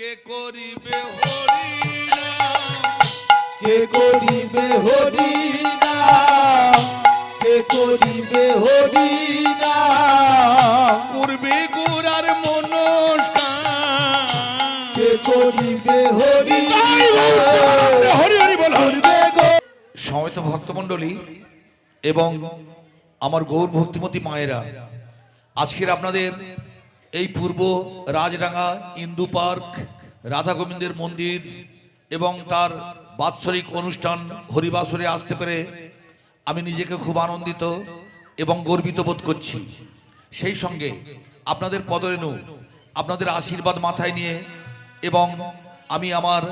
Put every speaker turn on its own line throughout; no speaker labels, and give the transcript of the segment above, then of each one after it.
কে করিবে হরিনাম?
কে করিবে হরি কে করিবে হরি নাম
করবে গোরার মনস্কার।
কে করিবে হরি
হরি হরি বল।
ভক্তমণ্ডলী এবং আমার গৌর ভক্তিমতী মায়েরা আজকের আপনাদের এই পূর্ব রাজডাঙ্গা ইন্দু পার্ক, রাধা গোবিন্দের মন্দির এবং তার বাৎসরিক অনুষ্ঠান হরিবাসরে আসতে পেরে আমি নিজেকে খুব আনন্দিত এবং গর্বিত বোধ করছি। সেই সঙ্গে আপনাদের পদরেণু, আপনাদের আশীর্বাদ মাথায় নিয়ে এবং আমি আমার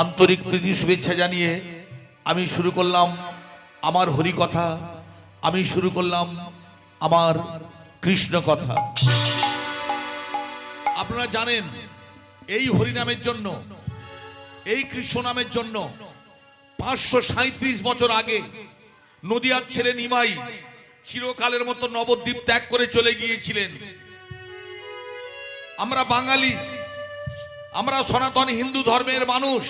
আন্তরিক প্রীতি শুভেচ্ছা জানিয়ে আমি শুরু করলাম আমার হরি কথা আমি শুরু করলাম আমার কৃষ্ণ কথা আপনারা জানেন, এই হরিনামের জন্য, এই কৃষ্ণ নামের জন্য পাঁচশো সাঁত্রিশ বছর আগে নদিয়ার ছেলে নিমাই চিরকালের মতো নবদ্বীপ ত্যাগ করে চলে গিয়েছিলেন। আমরা বাঙালি, আমরা সনাতন হিন্দু ধর্মের মানুষ,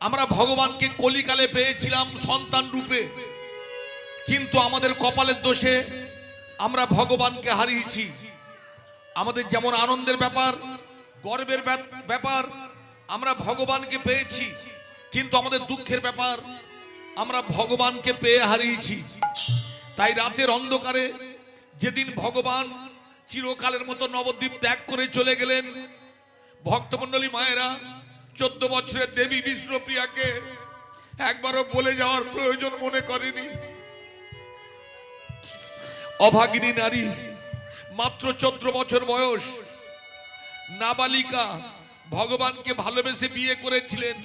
আমরা ভগবানকে কলিকালে পেয়েছিলাম সন্তান রূপে। কিন্তু আমাদের কপালের দোষে আমরা ভগবানকে হারিয়েছি। আমাদের যেমন আনন্দের ব্যাপার, গর্বের ব্যাপ- ব্যাপার, আমরা ভগবানকে পেয়েছি, কিন্তু আমাদের দুঃখের ব্যাপার, আমরা ভগবানকে পেয়ে হারিয়েছি। তাই রাতের অন্ধকারে যেদিন ভগবান চিরকালের মতো নবদ্বীপ ত্যাগ করে চলে গেলেন, ভক্তমণ্ডলী মায়েরা, চোদ্দ বছরের দেবী বিষ্ণুপ্রিয়াকে একবারও বলে যাওয়ার প্রয়োজন মনে করেনি। অভাগিনী নারী মাত্র চোদ্দ বছর বয়স। নাবালিকা ভগবানকে ভালোবেসে বিয়ে করেছিলেন,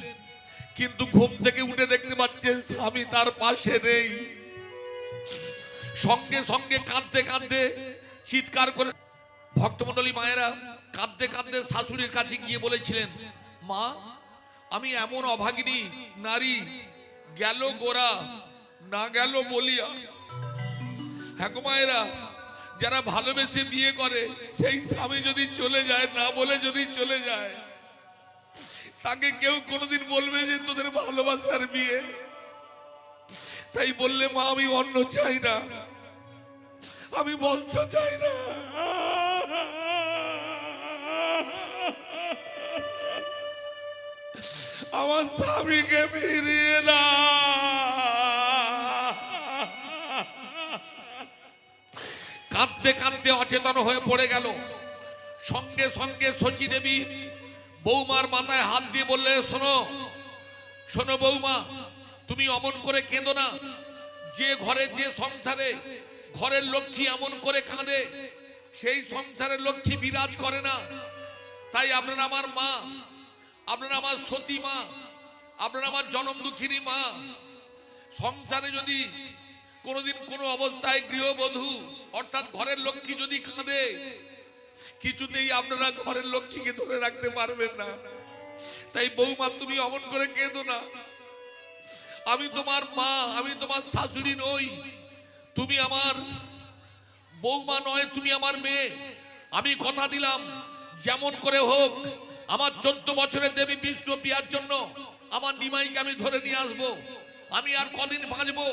কিন্তু ঘুম থেকে উঠে দেখতে পাচ্ছেন স্বামী তার পাশে নেই। সঙ্গে সঙ্গে কাঁদতে কাঁদতে চিৎকার করে ভক্তমণ্ডলী মায়েরা কাঁদতে কাঁদতে শাশুড়ির কাছে গিয়ে বলেছিলেন, মা, আমি এমন অভাগিনী, নারী, গেল গোরা, না গেল বলিয়া হ্যাঁ মায়েরা যারা ভালোবেসে বিয়ে করে, সেই স্বামী যদি চলে যায়, না বলে যদি চলে যায়, তাকে কেউ কোনোদিন বলবে যে তোদের ভালোবাসার বিয়ে? তাই বললে, মা, আমি অন্ন চাই না। আমি বস্ত্র চাই না। আমার স্বামীকে ফিরিয়ে দাও। কাঁদতে কাঁদতে অচেতন হয়ে পড়ে গেল। সঙ্গে সঙ্গে শচী দেবী বৌমার মাথায় হাত দিয়ে বললে, শোনো শোনো বৌমা, তুমি অমন করে কেঁদো না। যে ঘরে, যে সংসারে, ঘরের লক্ষ্মী এমন করে কাঁদে, সেই সংসারের লক্ষ্মী বিরাজ করে না। তাই আপনারা আমার মা, আপনারা আমার সতী মা, আপনারা আমার জনম দুঃখিনী মা, সংসারে যদি কোনোদিন কোনো অবস্থায় গৃহবধূ, অর্থাৎ ঘরের লক্ষ্মী যদি কাঁদে, কিছুতেই আপনারা ঘরের লক্ষ্মীকে ধরে রাখতে পারবেন না। তাই বৌমা, তুমি অমন করে কেঁদো না। আমি তোমার মা, আমি তোমার শাশুড়ি নই। তুমি আমার বৌমা নয়, তুমি আমার মেয়ে। আমি কথা দিলাম, যেমন করে হোক, আমার চোদ্দ বছরের দেবী বিষ্ণু প্রিয়ার জন্য আমার নিমাইকে আমি ধরে নিয়ে আসব। আমি আর কদিন বাঁচবো?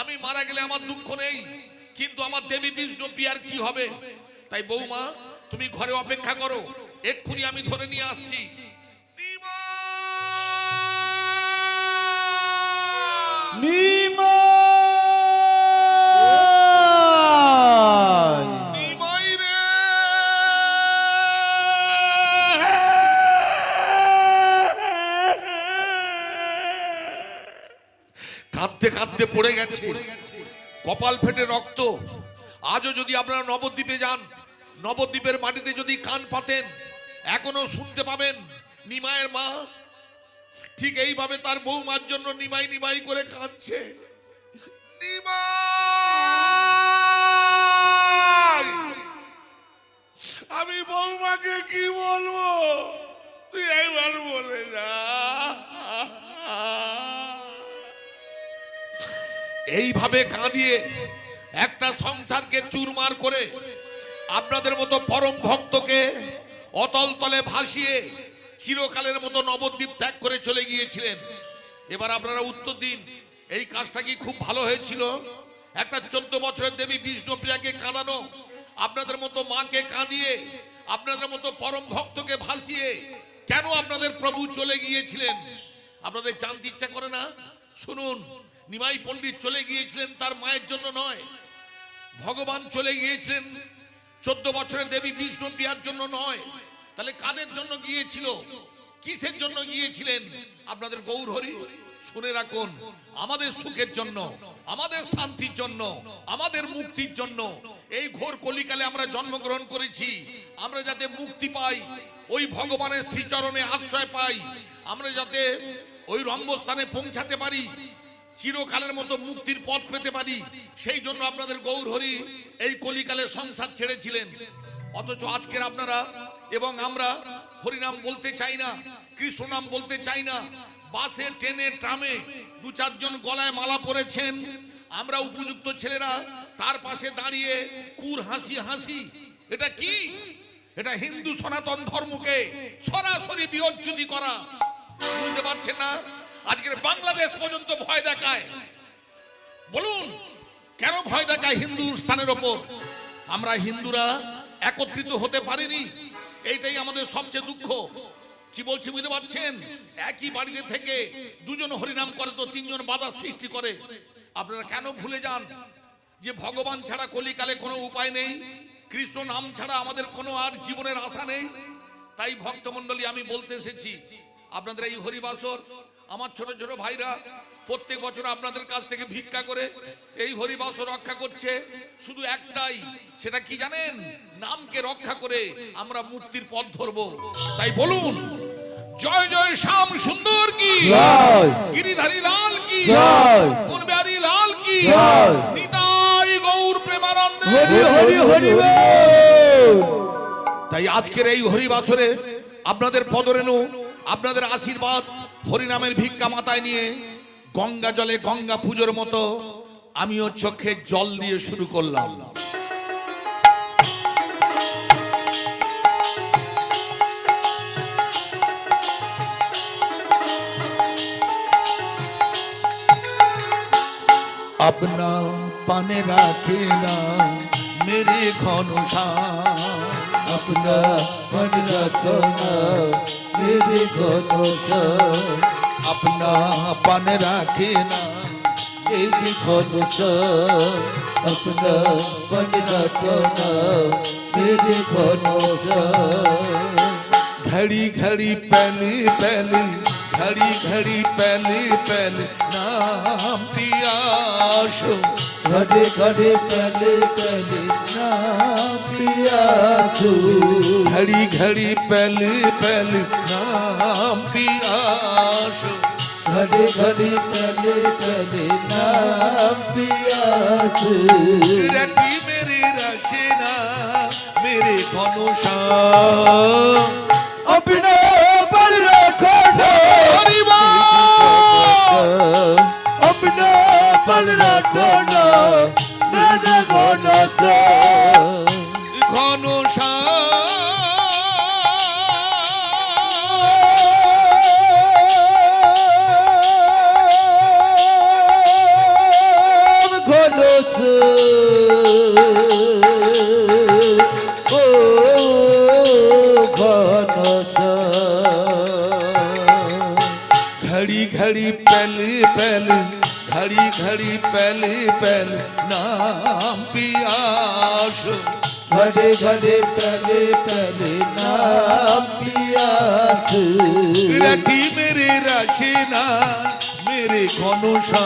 আমি মারা গেলে আমার দুঃখ নেই কিন্তু আমার দেবী বিষ্ণু পিয়ার কি হবে? তাই বৌমা তুমি ঘরে অপেক্ষা করো এক্ষুনি আমি ধরে নিয়ে আসছি।
নিমা! কাঁদতে কাঁদতে পড়ে গেছে। কপাল ফেটে রক্ত। আজও যদি আপনারা নবদ্বীপে যান, নবদ্বীপের মাটিতে যদি কান পাতেন, এখনও শুনতে পাবেন নিমায়ের মা ঠিক এইভাবে তার বৌমার জন্য নিমাই নিমাই করে কাঁদছে। আমি বৌমাকে কি বলব? তুই একবার বলে যা। এইভাবে কাঁদিয়ে একটা সংসারকে চুরমার করে আপনাদের মতো পরম ভক্তকে অতল তলে ভাসিয়ে
চিরকালের মতো নবদ্বীপ ত্যাগ করে চলে গিয়েছিলেন। এবার আপনারা উত্তর দিন, এই কাজটা কি খুব ভালো হয়েছিল? একটা চোদ্দ বছরের দেবী বিষ্ণুপ্রিয়াকে কাঁদানো, আপনাদের মতো মাকে কাঁদিয়ে, আপনাদের মতো পরম ভক্তকে ভাসিয়ে কেন আপনাদের প্রভু চলে গিয়েছিলেন? আপনাদের জানতে ইচ্ছা করে না? শুনুন নিমাই পণ্ডিত চলে গিয়েছিলেন, তার মায়ের জন্য নয়। ভগবান চলে গিয়েছিলেন, চোদ্দ বছরের দেবী বিষ্ণু প্রিয়ার জন্য নয়। তাহলে কাদের জন্য গিয়েছিল? কিসের জন্য গিয়েছিলেন? আপনাদের গৌর হরি, শুনে রাখুন, আমাদের সুখের জন্য, আমাদের শান্তির জন্য, আমাদের মুক্তির জন্য, এই ঘোর কলিকালে আমরা জন্মগ্রহণ করেছি। আমরা যাতে মুক্তি পাই, ওই ভগবানের শ্রীচরণে আশ্রয় পাই। আমরা যাতে ওই রম্বস্থানে পৌঁছাতে পারি চিরকালের মতো মুক্তির পথ পেতে পারি। সেই জন্য আপনাদের গৌর হরি এই কলিকালে সংসার ছেড়েছিলেন। অথচ আজকের আপনারা এবং আমরা হরিনাম বলতে চাই না কৃষ্ণ নাম বলতে চাই না, বাসে, ট্রেনে, ট্রামে দু চারজন গলায় মালা পরেছেন। আমরা উপযুক্ত ছেলেরা তার পাশে দাঁড়িয়ে কুর হাসি হাসি, এটা কি? এটা হিন্দু সনাতন ধর্মকে সরাসরি বিয়োজ্যুতি করা। বুঝতে পারছেন না? আজকের বাংলাদেশ পর্যন্ত ভয় দেখায়। বলুন, কেন ভয় দেখায় হিন্দু স্থানের ওপর? আমরা হিন্দুরা একত্রিত হতে পারিনি। এইটাই আমাদের সবচেয়ে দুঃখ। কি বলছি, বুঝতে পারছেন? একই বাড়িতে থেকে দুজন হরিনাম করে তো তিনজন বাধা সৃষ্টি করে। আপনারা কেন ভুলে যান যে ভগবান ছাড়া কলিকালে কোনো উপায় নেই? কৃষ্ণ নাম ছাড়া আমাদের কোনো আর জীবনের আশা নেই? তাই ভক্তমণ্ডলী, আমি বলতে এসেছি, আপনাদের এই হরিবাসর আমার ছোট ছোট ভাইরা প্রত্যেক বছর আপনাদের কাছ থেকে ভিক্ষা করে এই হরিবাসর রক্ষা করছে। শুধু একটাই সেটা কি জানেন? নামকে রক্ষা করে আমরা মূর্তির পথ ধরবো। তাই বলুন জয় জয় শ্যাম সুন্দর কি। গিরিধারী লাল কি। কুনবিহারী লাল কি। নিতাই গৌর প্রেমানন্দ।
হরি হরি হরি।
তাই আজকের এই হরিবাসরে আপনাদের পদরেণু আপনাদের আশীর্বাদ হরিনামের ভিক্ষা মাথায় নিয়ে গঙ্গা জলে গঙ্গা পুজোর মতো আমিও চোখে জল দিয়ে শুরু করলাম
अपना पाने राखेगा मेरे घन अपना मन रखना मेरे घन अपना पान राखेना मेरे घन अपना मन रखना मेरे घन घड़ी घड़ी पहले पहले घड़ी घड़ी पहले पहले नाम पियासो घड़े घड़े पहले पहले पियासो घड़ी घड़ी पहले पहले नाम पियासो घड़ी घड़ी पहले पहले नाम पियासो रटी मेरे रशना मेरे घनोशा अपना पर रखो अपना पर रखो पहले पहले नाम पियास घड़े घड़े पहले पहले नाम पियास रखी मेरे रशना मेरे घनुषा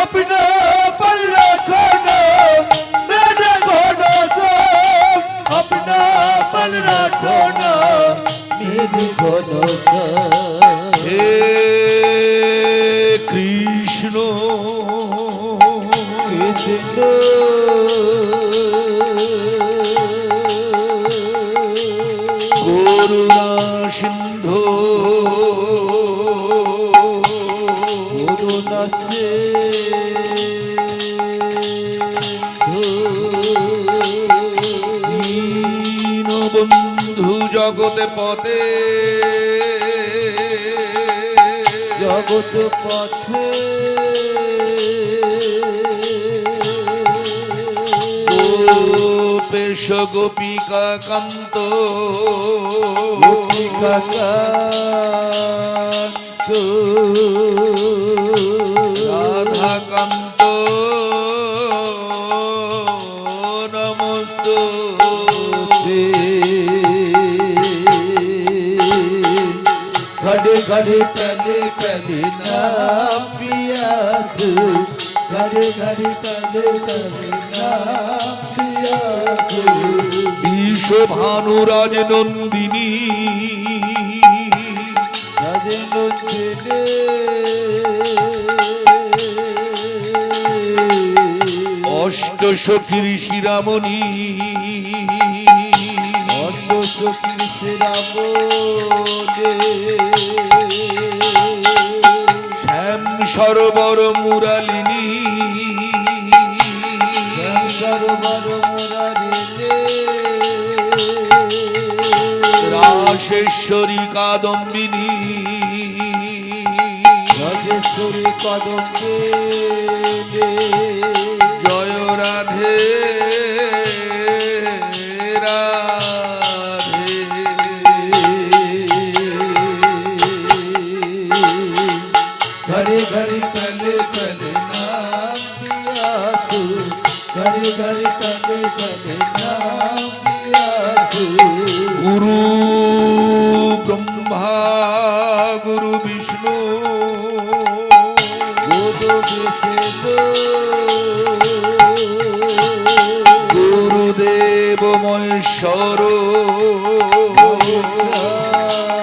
अपना पर रखना मेरे घनुषा अपना पर रखना मेरे ঘনসা হে কৃষ্ণ কৃষ্ণ করুণা সিন্ধু করুণা দীনবন্ধু
জগতে পথে।
জগৎ পথে
পেশ গোপিকা কান্ত। রাধা কান্ত। নমস্ত।
ঘরে ঘরে পেলে পেলে নাম পিয়াস ঘরে ঘরে পেলে পেলে নাম
ভানুরাজ নন্দিনী। অষ্ট সখীর শিরামণি
অষ্ট সখী শ্রীরামনে
শ্যাম সরোবর মুরালিনী। রাশেশ্বরী কাদম্বিনী।
রাজেশ্বরী কাদম্বিনী।
জয় রাধে। মহেশ্বর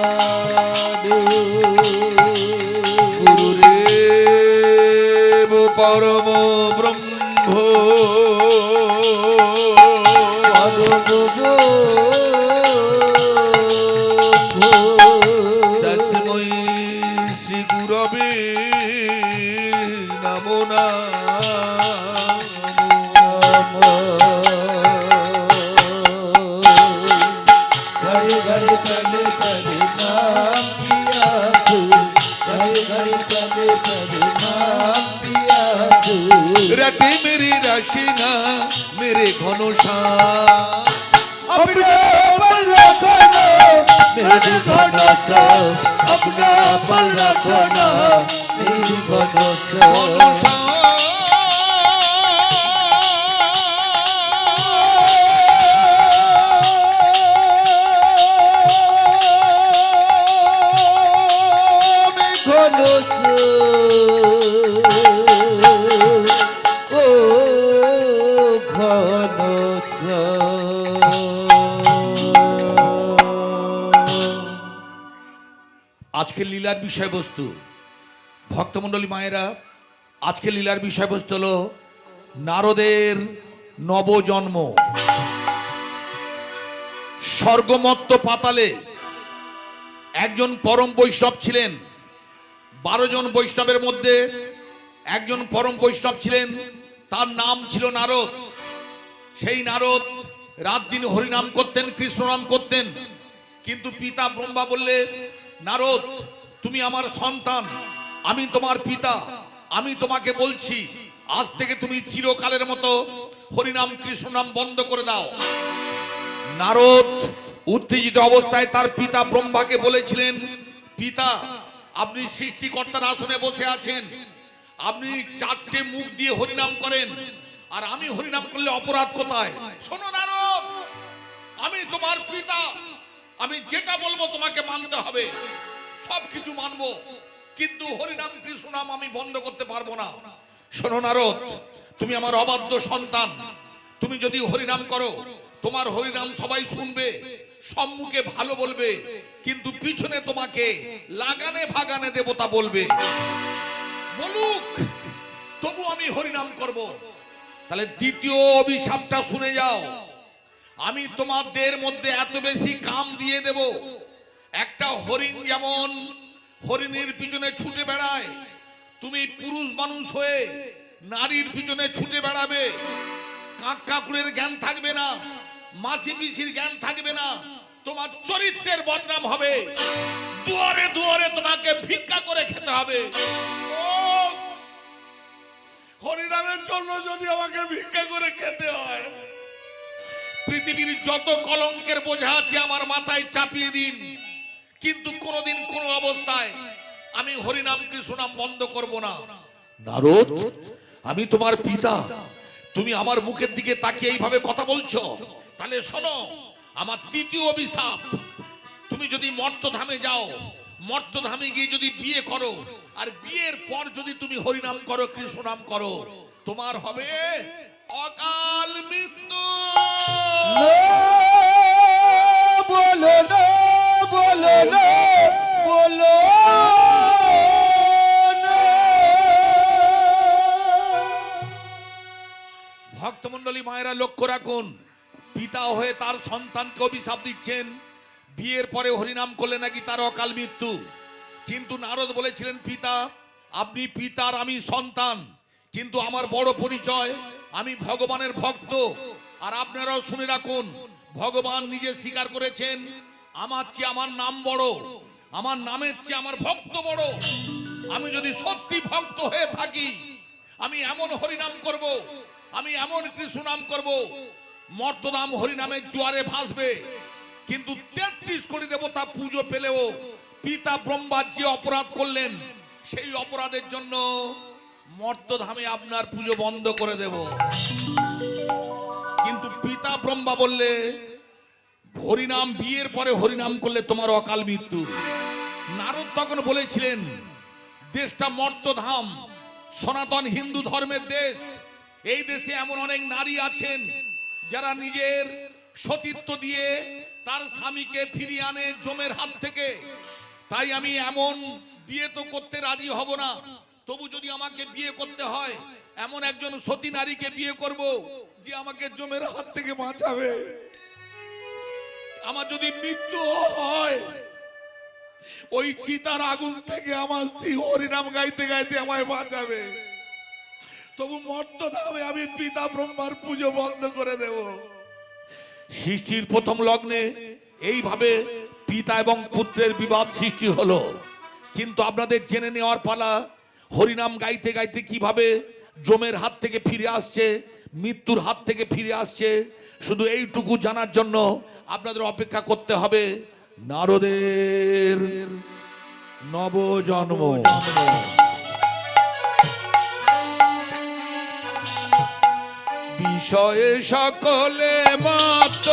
ঘনশ্যাম
अपना पर रखो ना मेरी भरोसा अपना पर रखो ना मेरी भरोसा मैं
আজকের লীলার বিষয়বস্তু। ভক্তমণ্ডলী মায়েরা, আজকে লীলার বিষয়বস্তু হলো নারদের নবজন্ম। স্বর্গমত্ত পাতালে একজন পরম বৈষ্ণব ছিলেন, বারো জন বৈষ্ণবের মধ্যে একজন পরম বৈষ্ণব ছিলেন, তার নাম ছিল নারদ। সেই নারদ রাত দিন হরিনাম করতেন কৃষ্ণ নাম করতেন, কিন্তু পিতা ব্রহ্মা বললে নারদ, তুমি আমার সন্তান, আমি তোমার পিতা, আমি তোমাকে বলছি, আজ থেকে তুমি চিরকালের মতো হরিনাম কৃষ্ণ নাম বন্ধ করে দাও। নারদ, উত্তেজিত অবস্থায় তার পিতা ব্রহ্মাকে বলেছিলেন, পিতা, আপনি সৃষ্টিকর্তার আসনে বসে আছেন। আপনি চারটে মুখ দিয়ে হরিনাম করেন, আর আমি হরিনাম করলে অপরাধ কোথায়? শোনো নারদ, আমি তোমার পিতা আমি যেটা বলব তোমাকে মানতে হবে। সব কিছু মানবো। কিন্তু হরিনাম কৃষ্ণ নাম আমি বন্ধ করতে পারব না। শোনো নারদ, তুমি আমার অবাধ্য সন্তান। তুমি যদি হরিনাম করো, তোমার হরিনাম সবাই শুনবে, সম্মুখে ভালো বলবে, কিন্তু পিছনে তোমাকে লাগানে ভাগানে দেবতা বলবে। বলুক, তবু আমি হরিনাম করব। তাহলে দ্বিতীয় অভিশাপটা শুনে যাও। আমি তোমাদের মধ্যে এত বেশি কাম দিয়ে দেব। একটা হরিণ যেমন হরিণের পিছনে ছুটে বেড়ায়, তুমি পুরুষ মানুষ হয়ে নারীর পিছনে ছুটে বেড়াবে। কাক কাকুরের জ্ঞান থাকবে না, মাসি পিসির জ্ঞান থাকবে না, তোমার চরিত্রের বদনাম হবে। দুয়ারে দুয়ারে তোমাকে ভিক্ষা করে খেতে হবে। হরিনামের জন্য যদি আমাকে ভিক্ষা করে খেতে হয়। পৃথিবীর যত কলঙ্কের বোঝা আছে আমার মাথায় চাপিয়ে দিন। কিন্তু কোনোদিন কোনো অবস্থায় আমি হরিনাম কৃষ্ণনাম বন্ধ করব না। নারদ, আমি তোমার পিতা। তুমি আমার মুখের দিকে তাকিয়ে এইভাবে কথা বলছো? তাহলে শোনো, আমার তৃতীয় অভিশাপ। তুমি যদি মর্তধামে যাও, মর্তধামে গিয়ে যদি বিয়ে করো, আর বিয়ের পর যদি তুমি হরিনাম করো কৃষ্ণ নাম করো, তোমার হবে অকাল মৃত্যু।
বলো না বলো না বলো
ভক্তমন্ডলী মায়েরা লক্ষ্য রাখুন পিতা হয়ে তার সন্তানকে অভিশাপ দিচ্ছেন বিয়ের পরে হরিনাম করলে নাকি তার অকাল মৃত্যু। কিন্তু নারদ বলেছিলেন পিতা আপনি পিতার আমি সন্তান কিন্তু আমার বড় পরিচয় আমি ভগবানের ভক্ত। আর আপনারাও শুনে রাখুন, ভগবান নিজে স্বীকার করেছেন, আমার চেয়ে আমার নাম বড়, আমার নামের চেয়ে আমার ভক্ত বড়। আমি যদি সত্যি ভক্ত হয়ে থাকি, আমি এমন হরিনাম করব, আমি এমন কৃষ্ণ নাম করব মর্তনাম হরিনামের জোয়ারে ভাসবে। কিন্তু তেত্রিশ কোটি দেবতা পুজো পেলেও পিতা ব্রহ্মা যে অপরাধ করলেন, সেই অপরাধের জন্য মর্তধামে আপনার পুজো বন্ধ করে দেব। কিন্তু পিতা ব্রহ্মা বললে, হরিনাম, বিয়ের পরে হরিনাম করলে তোমার অকাল মৃত্যু। নারদ তখন বলেছিলেন, দেশটা মর্তধাম, সনাতন হিন্দু ধর্মের দেশ। এই দেশে এমন অনেক নারী আছেন, যারা নিজের সতীত্ব দিয়ে তার স্বামীকে ফিরিয়ে আনে জমের হাত থেকে। তাই আমি এমন বিয়ে তো করতে রাজি হব না। তবু যদি আমাকে বিয়ে করতে হয়, এমন একজন সতী নারীকে বিয়ে করব যে আমাকে জমের হাত থেকে বাঁচাবে। আমার যদি মৃত্যু হয়, ওই চিতার আগুন থেকে আমার স্ত্রী হরিনাম গাইতে গাইতে আমায় বাঁচাবে। তবু মর্তধামে আমি পিতা ব্রহ্মার পুজো বন্ধ করে দেব। সৃষ্টির প্রথম লগ্নে এইভাবে পিতা এবং পুত্রের বিবাদ সৃষ্টি হলো। কিন্তু আপনাদের জেনে নেওয়ার পালা হরিনাম গাইতে গাইতে কীভাবে জমের হাত থেকে ফিরে আসছে, মৃত্যুর হাত থেকে ফিরে আসছে, শুধু এইটুকু জানার জন্য আপনাদের অপেক্ষা করতে হবে, নারদের নবজন্ম। বিষয়ে সকলে মত।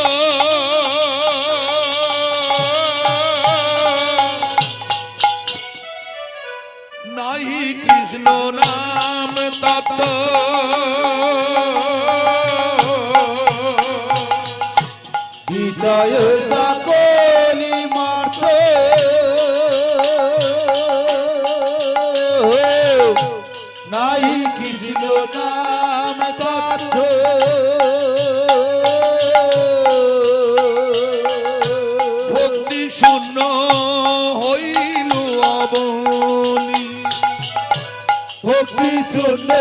কৃষ্ণ নাম তত
বিষয় সকলি মার্ত। নাই কৃষ্ণ নাম তথ্য
ভক্তি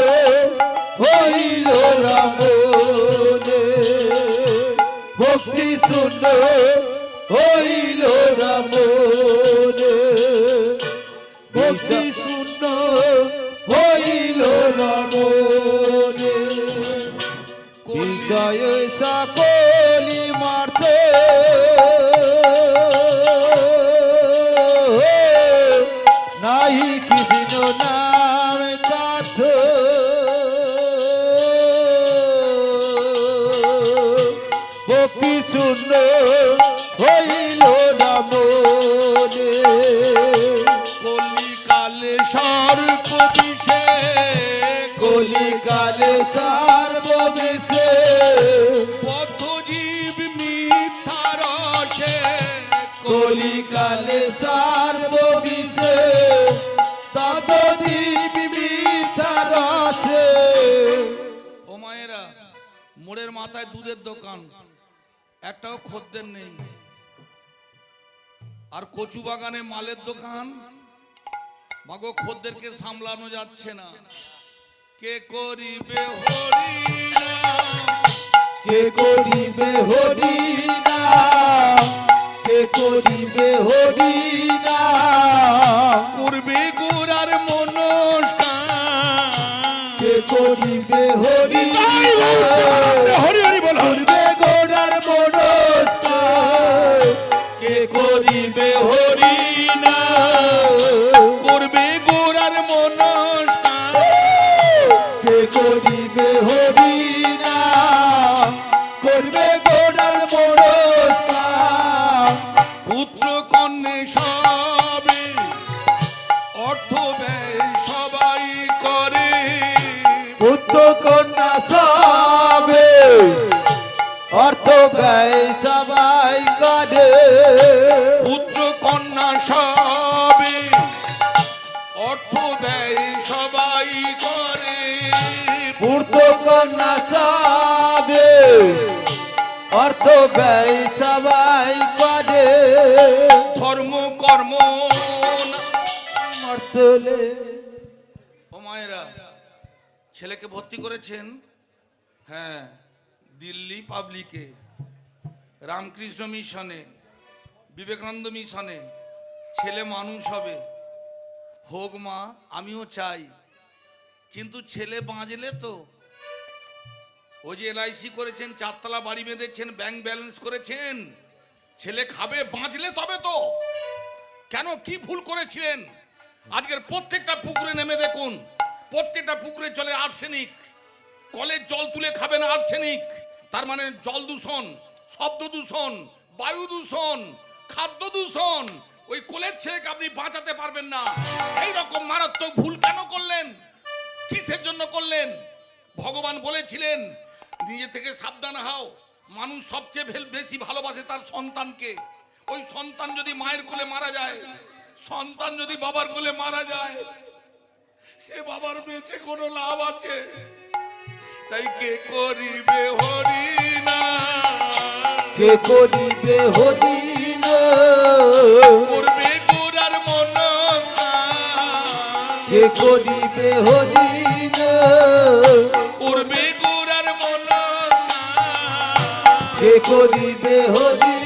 দোকান একটাও খদ্দের নেই। আর কচু বাগানে মালের দোকান? মাগো খদ্দেরকে সামলানো যাচ্ছে না। কে করিবে হরিনাম?
কে করিবে হরি না করিবে হরি না
করবে গোড়ার মনস্কার
কে করিবে হরি
হরি সবে অর্থ ব্যয় সবাই করে ধর্ম কর্ম
মর্তলে
ও মায়েরা ছেলেকে ভর্তি করেছেন হ্যাঁ দিল্লি পাবলিকে রামকৃষ্ণ মিশনে বিবেকানন্দ মিশনে ছেলে মানুষ হবে। হোক মা আমিও চাই। কিন্তু ছেলে বাঁচলে তো ওই যে এলআইসি করেছেন, চারতলা বাড়ি বেঁধেছেন ব্যাংক ব্যালেন্স করেছেন, ছেলে খাবে, বাঁচলে তবে তো। কেন, কি ভুল করেছিলেন? আজকের প্রত্যেকটা পুকুরে নেমে দেখুন, প্রত্যেকটা পুকুরে চলে আর্সেনিক কলের জল তুলে খাবেন আর্সেনিক তার মানে জল দূষণ, শব্দ দূষণ, বায়ু দূষণ, খাদ্য দূষণ। ওই কোলের ছেলেকে আপনি বাঁচাতে পারবেন না। এই রকম মারাত্মক ভুল কেন করলেন? কিসের জন্য করলেন? ভগবান বলেছিলেন নিজে থেকে সাবধান হও। মানুষ সবচেয়ে বেশি ভালোবাসে তার সন্তানকে। ওই সন্তান যদি মায়ের কোলে মারা যায় সন্তান যদি বাবার কোলে মারা যায় সে বাবার বেঁচে কোনো লাভ আছে। তাই কে করিবে হরি না
কে করিবে হরি না
করবে গোড়ার মন
কে করিবে হরি না
করবে
করিবে হরি।